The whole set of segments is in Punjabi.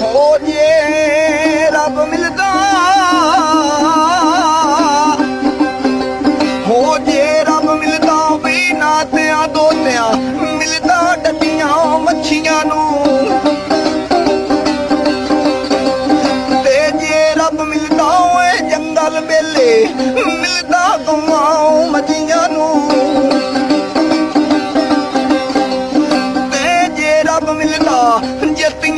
ਹੋ ਜੇ ਰੱਬ ਮਿਲਦਾ। ਹੋ ਜੇ ਰੱਬ ਮਿਲਦਾ ਵੀ ਨਾਤਿਆਂ ਦੋਤਿਆਂ ਮਿਲਦਾ ਡੱਡੀਆਂ ਮੱਛੀਆਂ ਨੂੰ। ਤੇ ਜੇ ਰੱਬ ਮਿਲਦਾ ਓਏ ਜੰਗਲ ਵੇਲੇ, ਮਿਲਦਾ ਗਵਾਂ ਮੱਛੀਆਂ ਨੂੰ। ਤੇ ਜੇ ਰੱਬ ਮਿਲਦਾ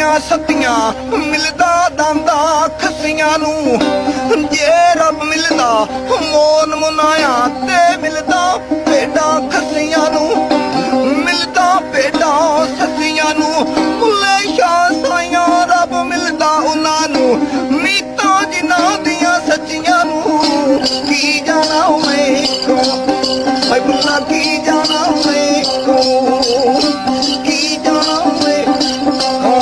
ਜੱਤੀਆਂ ਸੱਤੀਆਂ ਮਿਲਦਾ ਦੰਦਾ ਖੱਸੀਆਂ ਨੂੰ। ਜੇ ਰੱਬ ਮਿਲਦਾ ਮੋਨ ਮੁਨਾਇਆ ਤੇ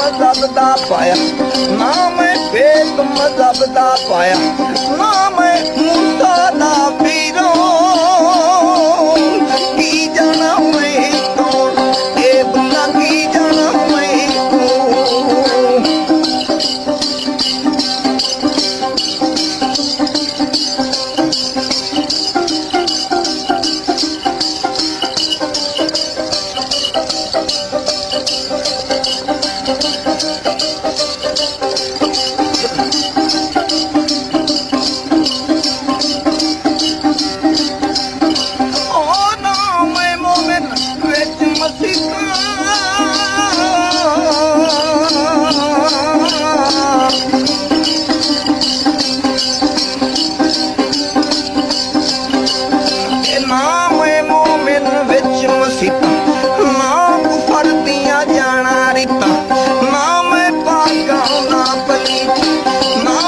ਮਜ਼ਹਬ ਦਾ ਪਾਇਆ। ਨਾ ਮੈਂ ਫੇਤ ਮਜ਼ਹਬ ਦਾ ਪਾਇਆ। ਨਾ ਮੈਂ Não